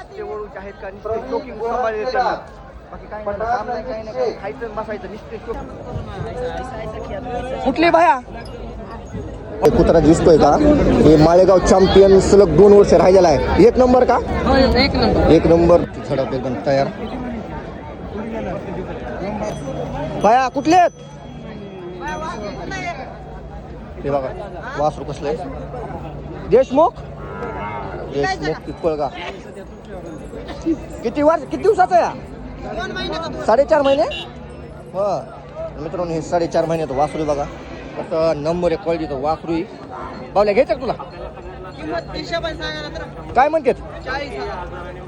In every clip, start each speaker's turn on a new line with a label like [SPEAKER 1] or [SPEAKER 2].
[SPEAKER 1] नुसते वळूचे आहेत का नुसते शोकिंग सांभाळले त्यांना. बाकी काही नाही काम नाही काही नाही काही खायचं आणि बसायचं नुसते शोकिंग कुठली बाया कुत्रा दिसतोय का? हे माळेगाव चॅम्पियन सलग दोन वर्ष राहिलेला आहे. एक नंबर का?
[SPEAKER 2] एक नंबर.
[SPEAKER 1] एक नंबर झडप एकदम तयार. बाया कुठले आहेत? हे बघा वासरू कसले? देशमुख? पिपळगा किती वर्ष किती दिवसाचा या साडेचार महिने? हो. मित्रांनो हे साडेचार महिन्यात वासरू बघा. कसं नंबर एक क्वालिटीचं वासरू आहे. बावल्या घ्यायचं तुला? काय
[SPEAKER 2] हजार.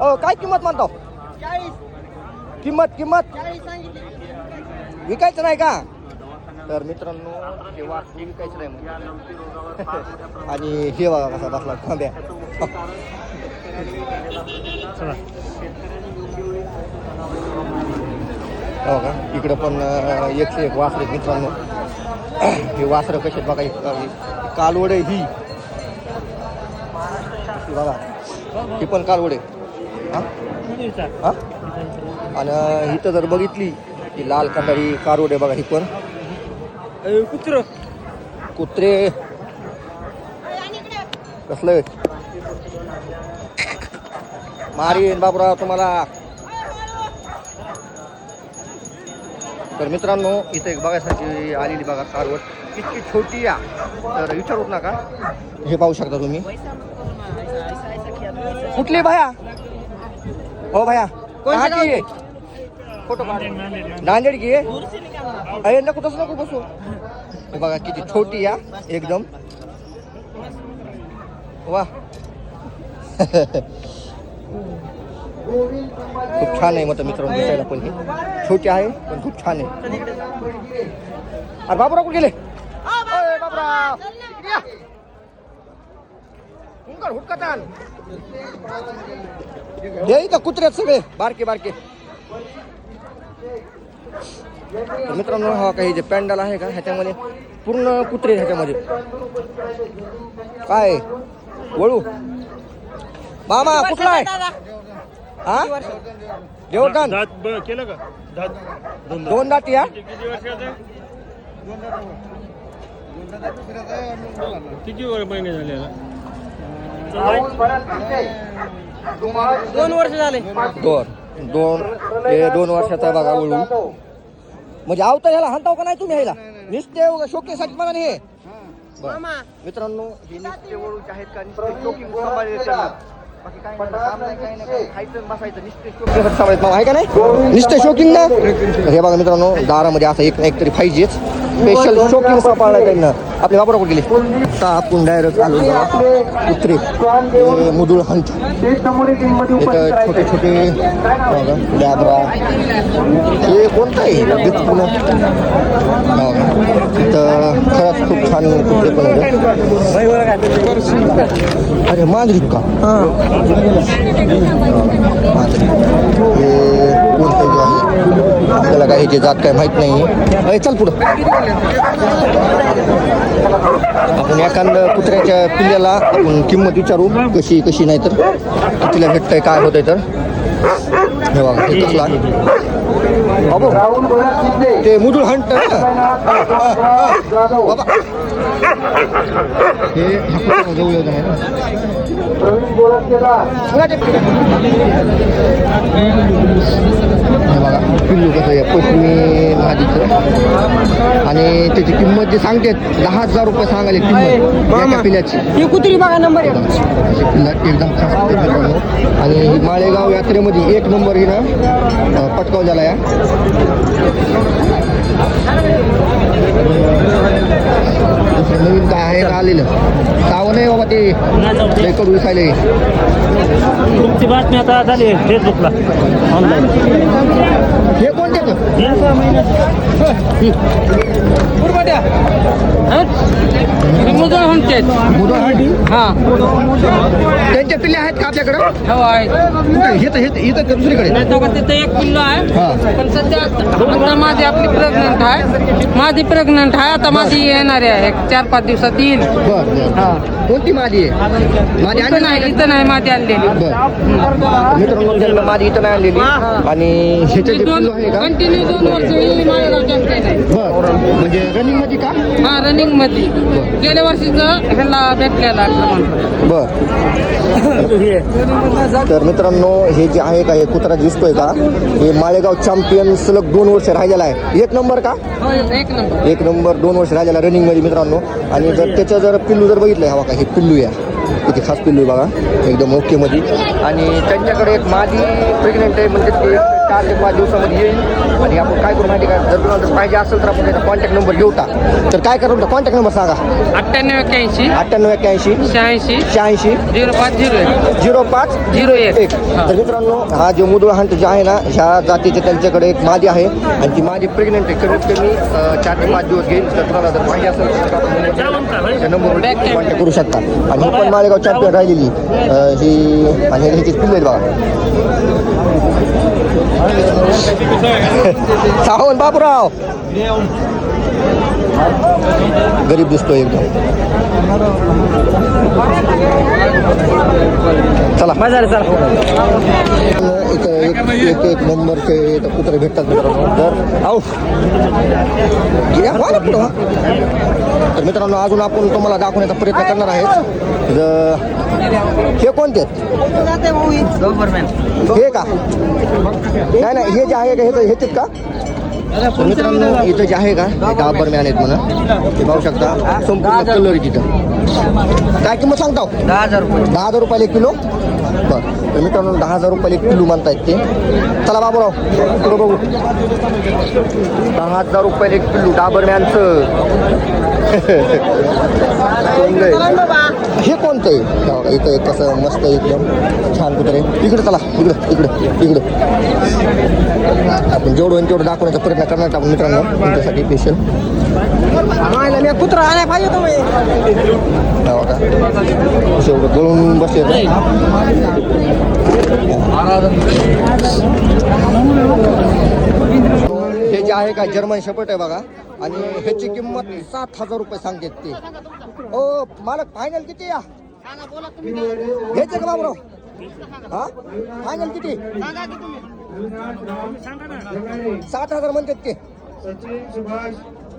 [SPEAKER 1] अ काय किंमत म्हणतो? किंमत किंमत? विकायचं नाही का? तर मित्रांनो हे वासरू विकायचं नाही म्हणजे आणि हे बघा कसा बसला थांब्या हो का? इकडं पण एकशे एक वासरे मित्रांनो. हे वासरं कसे बघा एक- कालवड ही. बघा. ही पण कालवड आहे. हा? आणि इथं जर बघितली की लाल कटारी कारोड आहे बघा ही पण.
[SPEAKER 2] कुत्र.
[SPEAKER 1] कुत्रे. कसलं? मारीन बाबराव तुम्हाला. तर मित्रांनो इथे एक बघायसाठी आलेली बघा कारवट. इतकी छोटी या. तर विचारूच नका. हे पाहू शकता तुम्ही. कुठली भाया? हो भाया. कहाँ की आहे फ़ोटो काढ. नांदेड की आहे अरे नको तसं नको बसू. हे बघा किती छोटी या एकदम. वा खूप छान आहे मत मित्रांनो दिसायला पण हे. छोटी आहे पण खूप छान आहे. अरे बाबूराव कुठे गेले? बाबूराव हे इथं कुत्रे सगळे. बारके बारके. तर मित्रांनो हा काही जे पॅन्डल आहे का ह्याच्यामध्ये पूर्ण कुत्रे ह्याच्यामध्ये. काय? वळू. मामा कुठला आहे? हा? देवदान
[SPEAKER 3] दात ब- केलं का? दात दोन दात.
[SPEAKER 1] दोन दाती या.
[SPEAKER 3] किती वर्षाचं आहे? किती वर महिने झाले याला?
[SPEAKER 2] दोन वर्ष झाले.
[SPEAKER 1] दोन. दोन हे दोन वर्षाचा बघा वळू म्हणजे आवता ह्याला हाणताव का नाही तुम्ही ह्याला? निस्ते शोकेसाठी बघा नाही हे. बरं. मित्रांनो हे निस्ते वळूचे आहेत का? निस्ते शोकिंग सांभाळले त्यांना. बाकी काही नाही काम नाही काही नाही. काही खायचं आणि बसायचं. निस्ते शोकिंग सांभाळत आहे का नाही? निस्ते शोकिंग ना? हे बघा मित्रांनो दारामध्ये असं एक ना एक तरी पाहिजेच स्पेशल शोकिंग सांभाळलाय त्यांना आपले बाबरा कुठे गेले आता आपण डायरेक्ट आलो. कुत्रे हे मुदुळ हंट इथं छोटे छोटे लॅब्रा हे कोणतं आहे? बघा. इथं खरंच खूप छान कुत्रे पण अरे मांजरी का? मांजरी हे कोणतं आहे? आपल्याला काय ह्याची जात काय माहीत नाही. अरे चल पुढं. आपण एखाद्या कुत्र्याच्या पिल्ल्याला आपण किंमत विचारू कशी कशी नाही तर. कितीला भेटतंय काय होतंय तर. हे बघा कसला. ते मुदुळ हंट हे हा येत आहे? ना बघा पिल्लू कसं नदीचं आणि त्याची किंमत जी सांगते दहा हजार रुपये सांगायला किंमत एका पिल्याची.
[SPEAKER 2] ही कुत्री बघा नंबर
[SPEAKER 1] एकदम खास आणि माळेगाव यात्रेमध्ये एक नंबर हिनं अं, पटकावलेला या. नवीन काय आहे का आलेलं. सावं नाही बाबा ते. कडू दिसायले
[SPEAKER 3] तुमची बातमी आता झाली फेसबुकला ऑनलाईन
[SPEAKER 1] हे कोणते
[SPEAKER 2] मुदळ म्हणते.
[SPEAKER 1] मुदळहाटी
[SPEAKER 2] हा
[SPEAKER 1] त्यांच्या आहेत का आपल्याकडं?
[SPEAKER 2] हो आहे
[SPEAKER 1] कुठे इथं इथं इथं का दुसरीकडे?
[SPEAKER 2] तिथे एक पिल्लो आहे. पण सध्या आता माझी आपली प्रेग्नंट आहे. माझी प्रेग्नंट आहे. आता माझी येणार आहे. एक चार पाच दिवसात येईल हा.
[SPEAKER 1] कोणती माझी आहे? माझी
[SPEAKER 2] इथं
[SPEAKER 1] आणली?
[SPEAKER 2] नाही इथं नाही माझी आणलेली.
[SPEAKER 1] मित्रांनो माझी इथं नाही आणलेली. आणि ह्याचे
[SPEAKER 2] कंटिन्यू दोन वर्ष ही माळेगाव चॅम्पियन आहे
[SPEAKER 1] बर म्हणजे रनिंगमध्ये का
[SPEAKER 2] हा रनिंगमध्ये गेल्या वर्षीचं ह्याला भेटलेला
[SPEAKER 1] बर. तर मित्रांनो हे जे आहे का हे कुत्रा दिसतोय का हे माळेगाव चॅम्पियन सलग दोन वर्ष राहिलेला आहे. एक नंबर का?
[SPEAKER 2] हो एक नंबर.
[SPEAKER 1] एक नंबर दोन वर्ष राहिलेला रनिंगमध्ये मित्रांनो. आणि जर त्याचं जर पिल्लू जर बघितलं हवा का हे पिल्लू या. किती खास पिल्लू बघा. एकदम ओके मध्ये. आणि त्यांच्याकडे एक माझी प्रेग्नेंट आहे म्हणजे ते चार ते पाच दिवसामध्ये येईल. आणि आपण काय करू माहिती का? जर तुम्हाला पाहिजे असेल तर आपण त्याचा कॉन्टॅक्ट नंबर घेऊ तर काय करू? कॉन्टॅक्ट नंबर सांगा.
[SPEAKER 2] अठ्ठ्याण्णव एक्क्याऐंशी.
[SPEAKER 1] अठ्ठ्याण्णव एक्क्याऐंशी.
[SPEAKER 2] शहाऐंशी.
[SPEAKER 1] शहाऐंशी.
[SPEAKER 2] झिरो पाच झिरो एक.
[SPEAKER 1] झिरो पाच
[SPEAKER 2] झिरो एक.
[SPEAKER 1] तर मित्रांनो हा जो मुदुळ हंट जे आहे ना ह्या जातीचे त्यांच्याकडे एक मादी आहे. आणि ती मादी प्रेग्नेंट आहे. कमीत कमी चार ते पाच दिवस घेईल. तर तुम्हाला जर पाहिजे असेल तर कॉन्टॅक्ट करू शकता. आणि ही पण मालेगाव चॅम्पियन राहिलेली ही आणि ह्याची पिल्ले बघा. सावंत बाबूराव गरीब दिसतोय एकदम चला
[SPEAKER 2] माझा चला
[SPEAKER 1] इथं एक एक एक नंबरचे कुत्रे भेटतात मित्रांनो. तर आऊ गिऱ्या, वा ना पुढं, वा. तर मित्रांनो अजून आपण तुम्हाला दाखवण्याचा प्रयत्न करणार आहेत. हे कोणते? हे का? नाही नाही हे जे आहे का हे हेच का? तर मित्रांनो इथं जे आहे का डाबर मॅन आहेत म्हणा. हे पाहू शकता संपूर्ण कलर तिथं. काय किंमत सांगता हो?
[SPEAKER 2] दहा हजार रुपये.
[SPEAKER 1] दहा हजार रुपयाला एक किलो? बरं तर मित्रांनो दहा हजार रुपयाला एक किलो म्हणतायत ते. चला बाबूराव इकडं बघू. दहा हजार रुपयाला एक किलो डाबर मॅनचं. हे कोणतं आहे? इथं एक कसं मस्त एकदम छान कुत्रे इकडे चला इकडं इकडं इकडं. आपण जेवढं होईल तेवढं दाखवण्याचा प्रयत्न करणार आपण मित्रांनो तुमच्यासाठी स्पेशल
[SPEAKER 2] कुत्रा आला पाहिजे तुम्ही.
[SPEAKER 1] शेवटं गळून बसले हे जे आहे का जर्मन शपट आहे बघा आणि ह्याची किंमत सात हजार रुपये सांगतात ते. ओ मालक फायनल किती या घ्यायचं का बाबराव? हा? फायनल किती? सात हजार म्हणतात ते.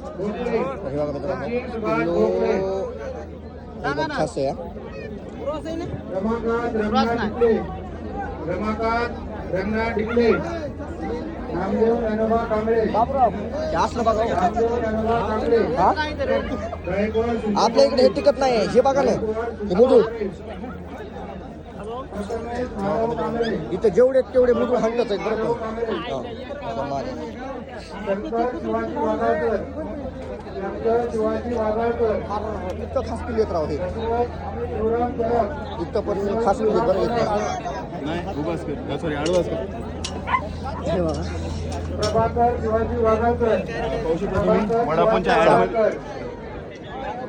[SPEAKER 1] हे बघा मित्रांनो किलो
[SPEAKER 4] रमाकांत नामदेव कांबळे
[SPEAKER 1] असलं बघा हा आपल्या इकडे हे टिकत नाही हे बघा ना हे इथं जेवढे आहेत तेवढे मुदूळ हाणतच आहेत बरं का? असं मारे.
[SPEAKER 4] शंकर शिवाजी वाघाळकर शंकर शिवाजी वाघाळकर
[SPEAKER 1] इतकं खास पिल्ले आहेत राव हे इतकं पण खास बरं येत हे बघा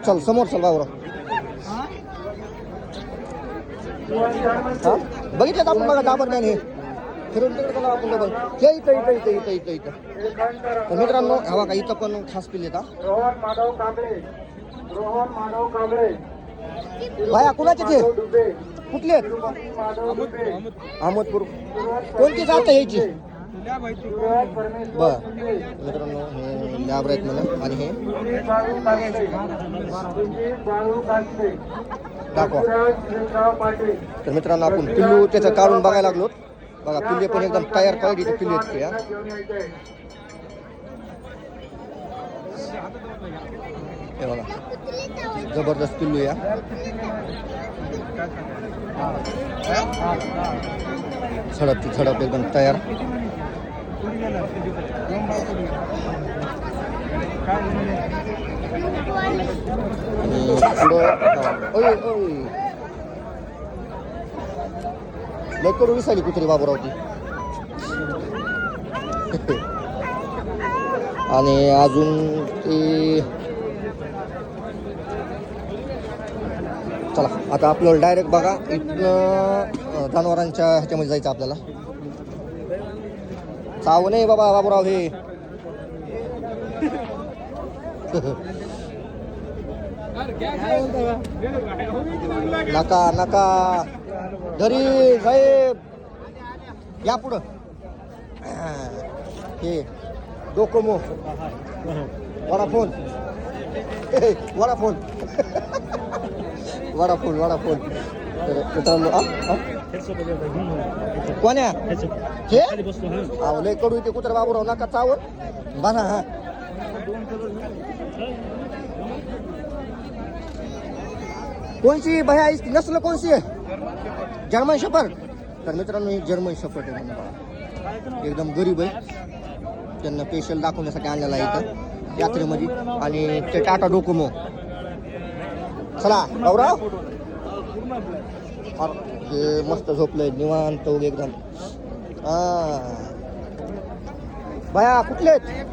[SPEAKER 1] चल समोर चल बाबूराव हा? बघितलं आपण बघा डाबर मॅन हे फिरून तिकडे आपण हे इथं इथं इथं इथं इथं इथं. तर मित्रांनो हा बघा इथं पण खास आहेत हा.
[SPEAKER 4] रोहन माधव कांबळे. रोहन माधव कांबळे.
[SPEAKER 1] बाया कुणाचे ते? कुठले अहमदपूर. कोणती जात आहे याची?
[SPEAKER 4] सूरज परमेश्वर
[SPEAKER 1] बर. मित्रांनो हे लॅबर आहेत म्हणा आणि हे. दाखवा. तर मित्रांनो आपण पिल्लू त्याचं काढून बघायला लागलो. बघा पिल्ले पण एकदम तयार क्वालिटीचे पिल्ले आहेत हा. हे बघा. जबरदस्त पिल्लू या झडप ती झडप एकदम तयार. आणि पुढं ओय ओय लेकर उडी झाली कुत्री आणि अजून ते चला आता आपल्याला डायरेक्ट बघा इथनं जनावरांच्या ह्याच्यामध्ये जायचं आपल्याला. चावू नाही बाबा बाबूराव हे. नका नका. घरी साहेब. या पुढं. हे Docomo. Vodafone. Vodafone. Vodafone Vodafone. मित्रांनो आ, कोण्या? हे? अहो लय कडू ते कुत्र बाबूराव नका चावल बना हा. कोणची भया? इसकी नस्ल कोणची जर्मन शपर तर मित्रांनो ही जर्मन शपर आहे एकदम गरीब आहे. त्यांना स्पेशल दाखवण्यासाठी आणलेला आहे इथं यात्रेमध्ये. आणि ते टाटा डोकोमो. चला गौराव हे मस्त झोपलंय निवांत एकदम. हा. भया कुठले आहेत?